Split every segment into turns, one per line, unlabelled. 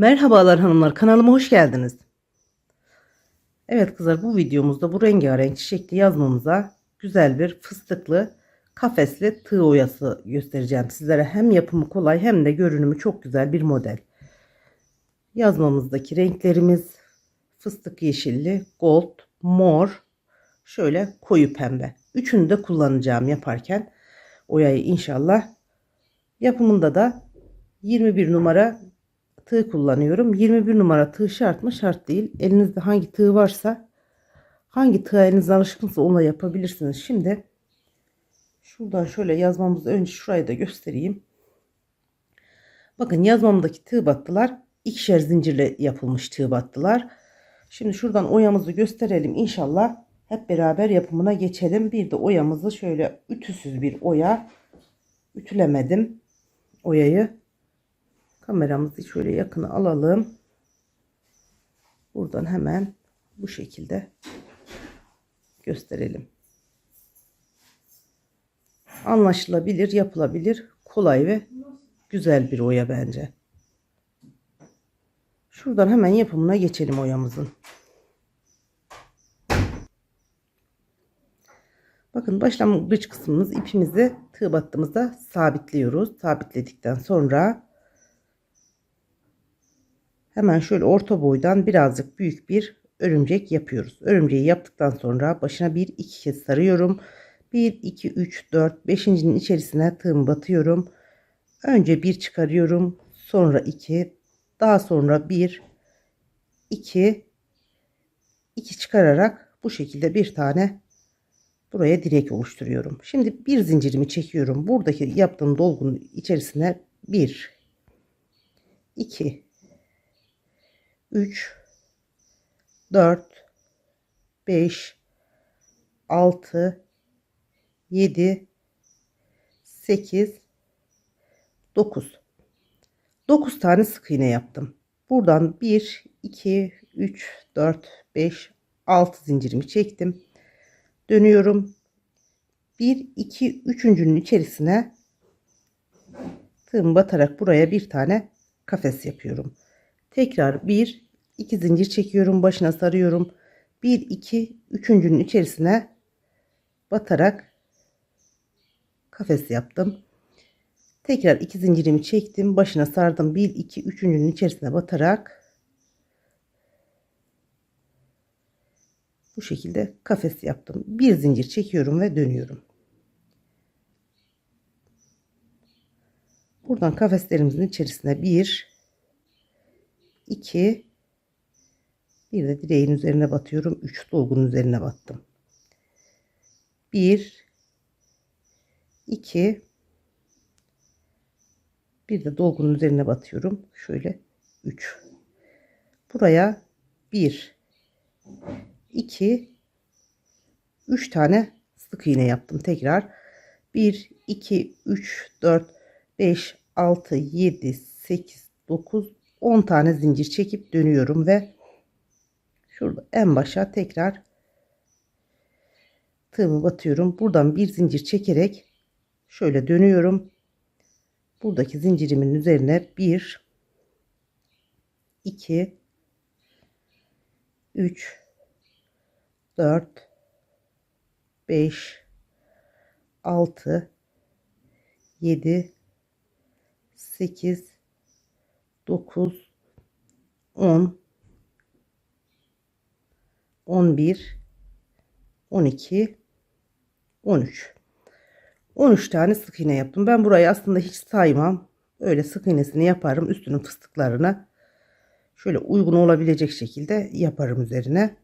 Merhabalar hanımlar kanalıma hoş geldiniz. Evet kızlar bu videomuzda bu rengarenk çiçekli yazmamıza güzel bir fıstıklı kafesli tığ oyası göstereceğim sizlere. Hem yapımı kolay hem de görünümü çok güzel bir model. Yazmamızdaki renklerimiz fıstık yeşilli, gold, mor, şöyle koyu pembe. Üçünü de kullanacağım yaparken oyayı inşallah. Yapımında da 21 numara tığ kullanıyorum. 21 numara tığ şart mı? Şart değil. Elinizde hangi tığ varsa hangi tığa eliniz alışkınsa onunla yapabilirsiniz. Şimdi şuradan şöyle yazmamızı önce şurayı da göstereyim. Bakın yazmamdaki tığ battılar ikişer zincirle yapılmış tığ battılar. Şimdi şuradan oyamızı gösterelim. İnşallah hep beraber yapımına geçelim. Bir de oyamızı şöyle ütüsüz bir oya ütülemedim oyayı. Kameramızı şöyle yakına alalım. Buradan hemen bu şekilde gösterelim. Anlaşılabilir, yapılabilir, kolay ve güzel bir oya bence. Şuradan hemen yapımına geçelim oyamızın. Bakın başlangıç kısmımız ipimizi tığ battığımızda sabitliyoruz. Sabitledikten sonra hemen şöyle orta boydan birazcık büyük bir örümcek yapıyoruz. Örümceği yaptıktan sonra başına bir iki kez sarıyorum. 1 2 3 4 5.'nin içerisine tığımı batıyorum. Önce bir çıkarıyorum, sonra iki, daha sonra bir, iki, iki çıkararak bu şekilde bir tane buraya direk oluşturuyorum. Şimdi bir zincirimi çekiyorum. Buradaki yaptığım dolgunun içerisine 1 2 3 4 5 6 7 8 9 9 tane sık iğne yaptım. Buradan 1 2 3 4 5 6 zincirimi çektim. Dönüyorum. 1 2 üçüncünün içerisine tığımı batarak buraya bir tane kafes yapıyorum. Tekrar 1 2 zincir çekiyorum, başına sarıyorum. 1 2 üçüncünün içerisine batarak kafes yaptım. Tekrar iki zincirimi çektim. Başına sardım. 1 2 üçüncünün içerisine batarak bu şekilde kafes yaptım. Bir zincir çekiyorum ve dönüyorum. Buradan kafeslerimizin içerisine 1 2 bir de direğin üzerine batıyorum. 3 dolgunun üzerine battım. 1 2 bir de dolgunun üzerine batıyorum. Şöyle 3. Buraya 1 2 3 tane sık iğne yaptım tekrar. 1 2 3 4 5 6 7 8 9 10 tane zincir çekip dönüyorum ve şurada en başa tekrar tığımı batıyorum. Buradan bir zincir çekerek şöyle dönüyorum. Buradaki zincirimin üzerine 1 2 3 4 5 6 7 8 9 10 11 12 13 13 tane sık iğne yaptım. Ben burayı aslında hiç saymam. Öyle sık iğnesini yaparım. Üstünün fıstıklarını şöyle uygun olabilecek şekilde yaparım üzerine.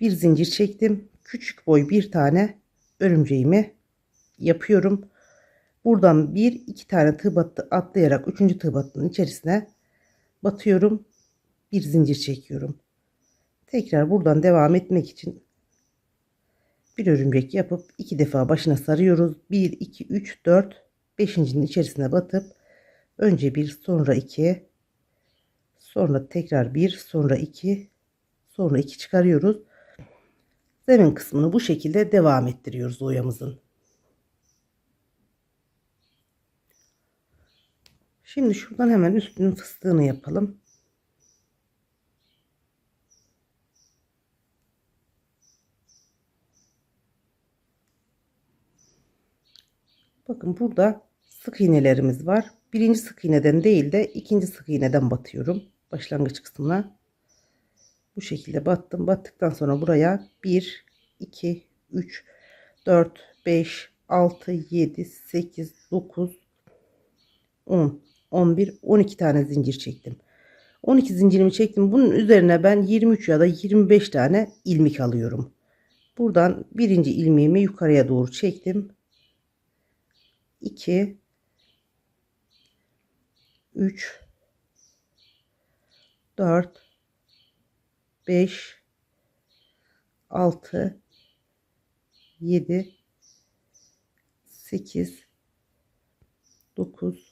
Bir zincir çektim. Küçük boy bir tane örümceğimi yapıyorum. Buradan bir iki tane tığ atlayarak üçüncü tığ battının içerisine batıyorum. Bir zincir çekiyorum. Tekrar buradan devam etmek için bir örümcek yapıp iki defa başına sarıyoruz. 1 2 3 4 5.'nin içerisine batıp önce bir sonra iki sonra tekrar bir sonra iki sonra iki çıkarıyoruz. Zemin kısmını bu şekilde devam ettiriyoruz oyamızın. Şimdi şuradan hemen üstünün fıstığını yapalım. Bakın burada sık iğnelerimiz var. Birinci sık iğneden değil de ikinci sık iğneden batıyorum. Başlangıç kısmına. Bu şekilde battım. Battıktan sonra buraya 1, 2, 3, 4, 5, 6, 7, 8, 9, 10, 11, 12 tane zincir çektim. 12 zincirimi çektim. Bunun üzerine ben 23 ya da 25 tane ilmik alıyorum. Buradan birinci ilmeğimi yukarıya doğru çektim. 2 3 4 5 6 7 8 9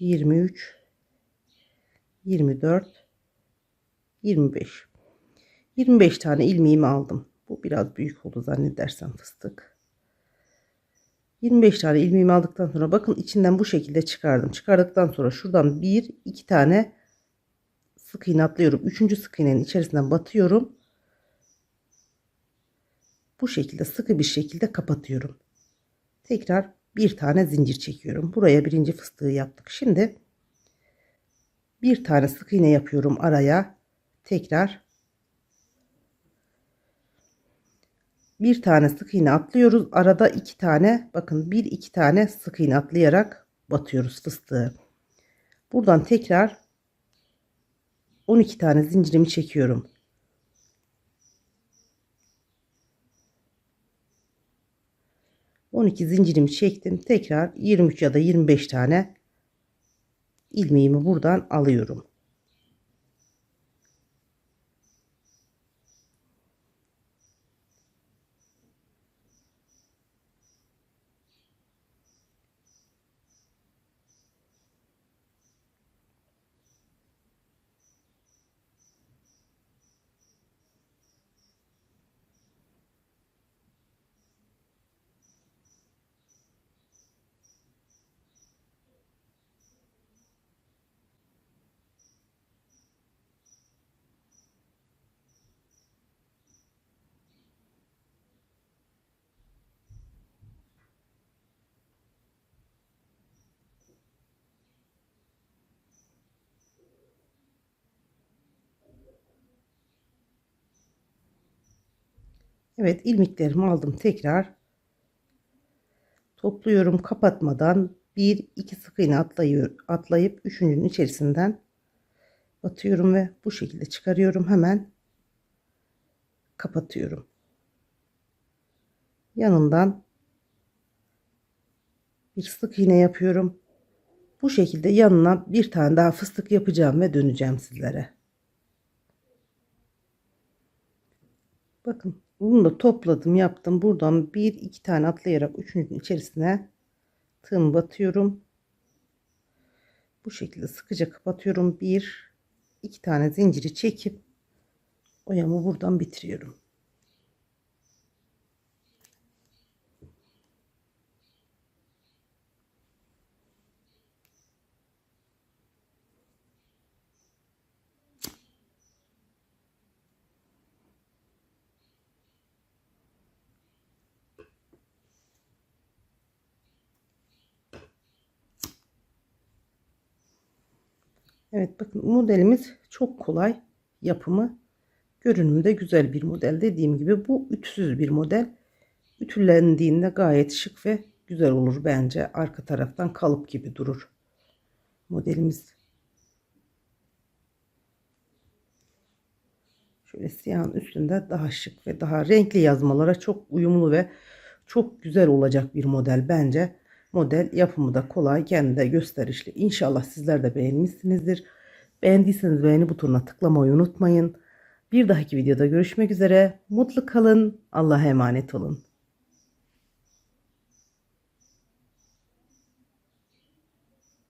23 24 25 25 tane ilmeğimi aldım. Bu biraz büyük oldu zannedersem fıstık. 25 tane ilmeğimi aldıktan sonra bakın içinden bu şekilde çıkardım. Çıkardıktan sonra şuradan bir iki tane sık iğne atlıyorum. Üçüncü sık iğnenin içerisinden batıyorum. Bu şekilde sıkı bir şekilde kapatıyorum. Tekrar bir tane zincir çekiyorum. Buraya birinci fıstığı yaptık. Şimdi bir tane sık iğne yapıyorum araya. Tekrar bir tane sık iğne atlıyoruz. Arada iki tane bakın bir iki tane sık iğne atlayarak batıyoruz fıstığı. Buradan tekrar 12 tane zincirimi çekiyorum. On iki zincirimi çektim. Tekrar 23 ya da 25 tane ilmeğimi buradan alıyorum. Evet ilmeklerimi aldım tekrar. Topluyorum kapatmadan. Bir iki sık iğne atlayıyor, atlayıp üçüncünün içerisinden batıyorum ve bu şekilde çıkarıyorum. Hemen kapatıyorum. Yanından bir sık iğne yapıyorum. Bu şekilde yanına bir tane daha fıstık yapacağım ve döneceğim sizlere. Bakın bunu da topladım yaptım. Buradan bir iki tane atlayarak üçüncünün içerisine tığım batıyorum. Bu şekilde sıkıca kapatıyorum. Bir iki tane zinciri çekip oyamı buradan bitiriyorum. Evet bakın modelimiz çok kolay yapımı. Görünümde güzel bir model. Dediğim gibi bu ütüsüz bir model. Ütülendiğinde gayet şık ve güzel olur bence. Arka taraftan kalıp gibi durur modelimiz. Şöyle siyahın üstünde daha şık ve daha renkli yazmalara çok uyumlu ve çok güzel olacak bir model bence. Model. Yapımı da kolay, kendi de gösterişli. İnşallah sizler de beğenmişsinizdir. Beğendiyseniz beğeni butonuna tıklamayı unutmayın. Bir dahaki videoda görüşmek üzere. Mutlu kalın. Allah'a emanet olun.